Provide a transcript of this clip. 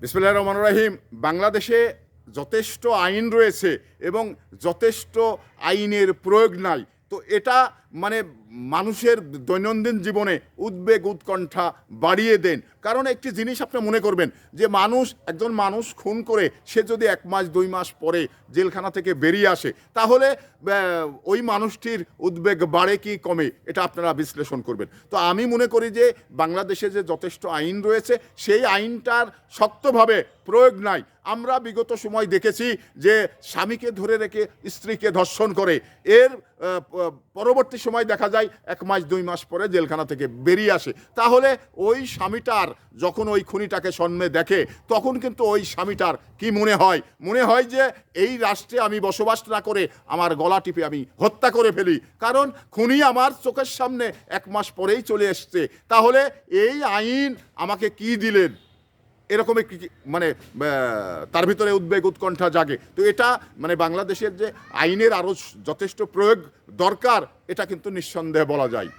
বিসমুল্লাহ রহমান রাহিম। বাংলাদেশে যথেষ্ট আইন রয়েছে এবং যথেষ্ট আইনের প্রয়োগ নাই। তো এটা মানে মানুষের দৈনন্দিন জীবনে উদ্বেগ উৎকণ্ঠা বাড়িয়ে দেন। কারণ একটি জিনিস আপনি মনে করবেন যে মানুষ একজন মানুষ খুন করে সে যদি এক মাস দুই মাস পরে জেলখানা থেকে বেরিয়ে আসে তাহলে ওই মানুষটির উদ্বেগ বাড়ে কি কমে এটা আপনারা বিশ্লেষণ করবেন। তো আমি মনে করি যে বাংলাদেশে যে যথেষ্ট আইন রয়েছে সেই আইনটার শক্তভাবে প্রয়োগ নাই। আমরা বিগত সময় দেখেছি যে স্বামীকে ধরে রেখে স্ত্রীকে ধর্ষণ করে। এর আহ, প- পরবর্তী সময় দেখা যায়, এক মাস, দুই মাস পরে জেলখানা থেকে বেরিয়ে আসে। তাহলে ওই স্বামীটার যখন ওই খুনিটাকে সন্মে দেখে, তখন কিন্তু ওই স্বামীটার কি মনে হয়? মনে হয় যে এই রাষ্ট্রে আমি বসবাস না করে আমার গলা টিপে আমি হত্যা করে ফেলি। কারণ খুনি আমার চোখের সামনে এক মাস পরেই চলে এসছে। তাহলে এই আইন আমাকে কি দিলেন? এরকম একটি মানে তার ভিতরে উদ্বেগ উৎকণ্ঠা জাগে। তো এটা মানে বাংলাদেশের যে আইনের আরও যথেষ্ট প্রয়োগ দরকার, এটা কিন্তু নিঃসন্দেহে বলা যায়।